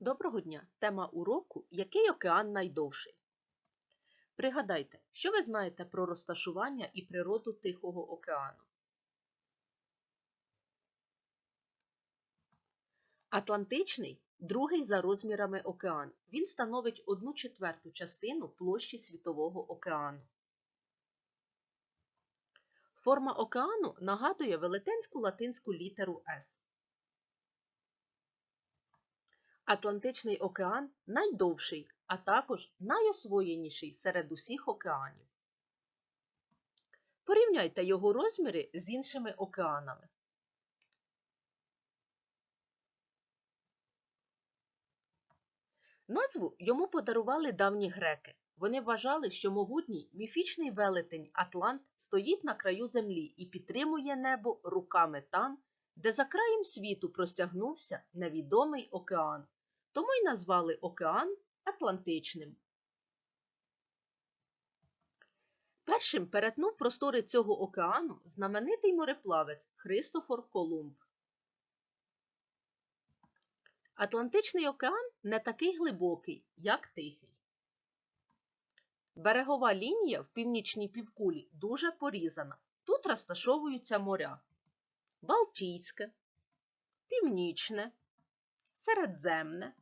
Доброго дня! Тема уроку Який океан найдовший? Пригадайте, що ви знаєте про розташування і природу Тихого океану? Атлантичний другий за розмірами океан. Він становить одну четверту частину площі Світового океану. Форма океану нагадує велетенську латинську літеру С. Атлантичний океан найдовший, а також найосвоєніший серед усіх океанів. Порівняйте його розміри з іншими океанами. Назву йому подарували давні греки. Вони вважали, що могутній міфічний велетень Атлант стоїть на краю землі і підтримує небо руками там, де за краєм світу простягнувся невідомий океан. Тому й назвали океан Атлантичним. Першим перетнув простори цього океану знаменитий мореплавець Христофор Колумб. Атлантичний океан не такий глибокий, як Тихий. Берегова лінія в північній півкулі дуже порізана. Тут розташовуються моря Балтійське, Північне, Середземне,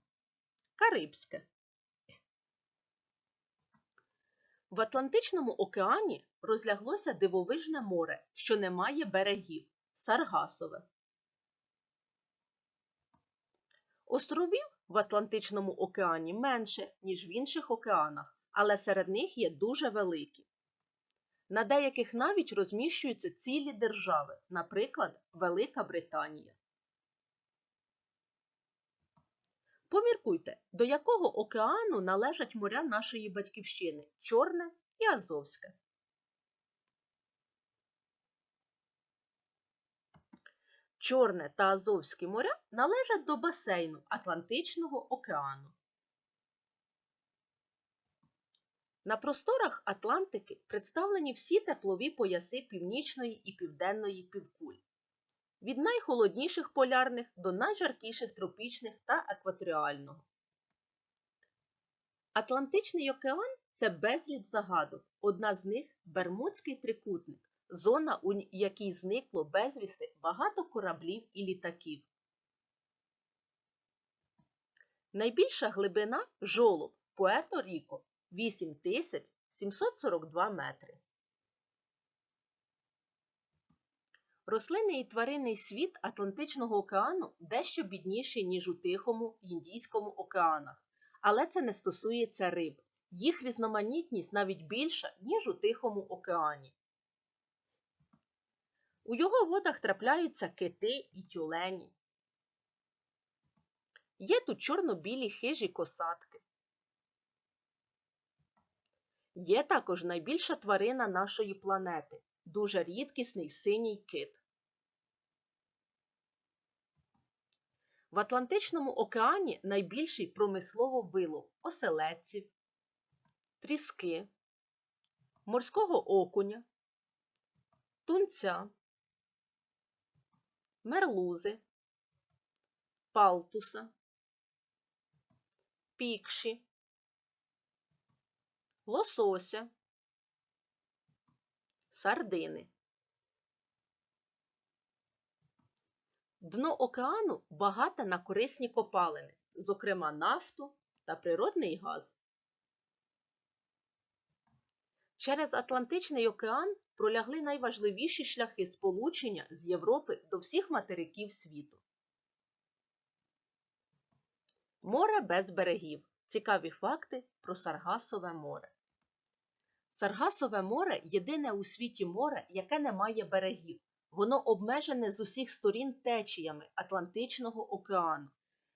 Карибське. В Атлантичному океані розляглося дивовижне море, що не має берегів Саргасове. Островів в Атлантичному океані менше, ніж в інших океанах, але серед них є дуже великі. На деяких навіть розміщуються цілі держави, наприклад, Велика Британія. Поміркуйте, до якого океану належать моря нашої батьківщини Чорне і Азовське. Чорне та Азовське моря належать до басейну Атлантичного океану. На просторах Атлантики представлені всі теплові пояси північної і південної півкуль. Від найхолодніших полярних до найжаркіших тропічних та екваторіального. Атлантичний океан це безліч загадок. Одна з них Бермудський трикутник, зона, у якій зникло безвісти багато кораблів і літаків. Найбільша глибина жолоб Пуерто-Ріко 8742 метри. Рослинний і тваринний світ Атлантичного океану дещо бідніший, ніж у Тихому Індійському океанах, але це не стосується риб. Їх різноманітність навіть більша, ніж у Тихому океані. У його водах трапляються кити і тюлені. Є тут чорно-білі хижі косатки. Є також найбільша тварина нашої планети дуже рідкісний синій кит. В Атлантичному океані найбільший промислово вилов оселедців, тріски, морського окуня, тунця, мерлузи, палтуса, пікші, лосося, сардини. Дно океану багате на корисні копалини, зокрема нафту та природний газ. Через Атлантичний океан пролягли найважливіші шляхи сполучення з Європи до всіх материків світу. Море без берегів. Цікаві факти про Саргасове море. Саргасове море єдине у світі море, яке не має берегів. Воно обмежене з усіх сторін течіями Атлантичного океану.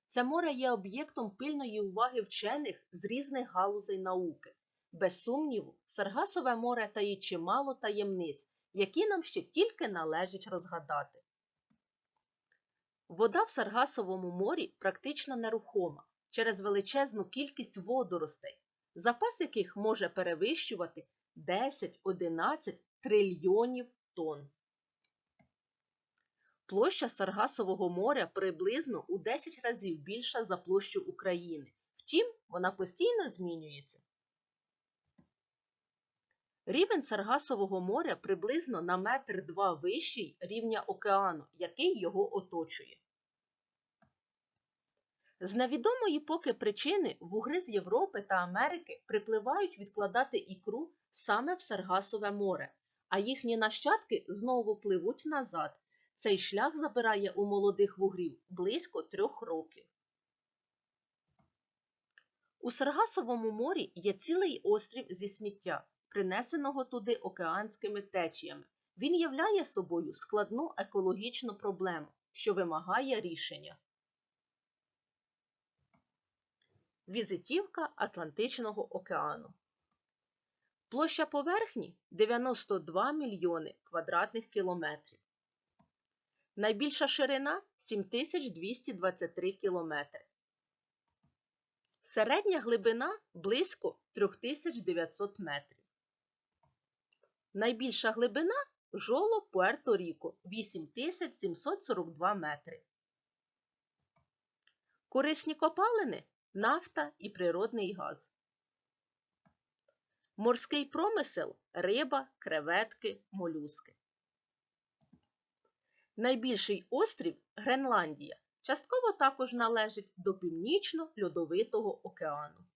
Це море є об'єктом пильної уваги вчених з різних галузей науки. Без сумніву, Саргасове море таїть чимало таємниць, які нам ще тільки належить розгадати. Вода в Саргасовому морі практично нерухома через величезну кількість водоростей, запас яких може перевищувати 10-11 трильйонів тонн. Площа Саргасового моря приблизно у 10 разів більша за площу України. Втім, вона постійно змінюється. Рівень Саргасового моря приблизно на метр два вищий рівня океану, який його оточує. З невідомої поки причини вугри з Європи та Америки припливають відкладати ікру саме в Саргасове море, а їхні нащадки знову пливуть назад. Цей шлях забирає у молодих вугрів близько трьох років. У Саргасовому морі є цілий острів зі сміття, принесеного туди океанськими течіями. Він являє собою складну екологічну проблему, що вимагає рішення. Візитівка Атлантичного океану. Площа поверхні 92 мільйони квадратних кілометрів. Найбільша ширина 7223 кілометри. Середня глибина близько 3900 метрів. Найбільша глибина жоло Пуерто-Ріко 8742 метри. Корисні копалини нафта і природний газ. Морський промисел риба, креветки, молюски. Найбільший острів Гренландія частково також належить до Північно-Льодовитого океану.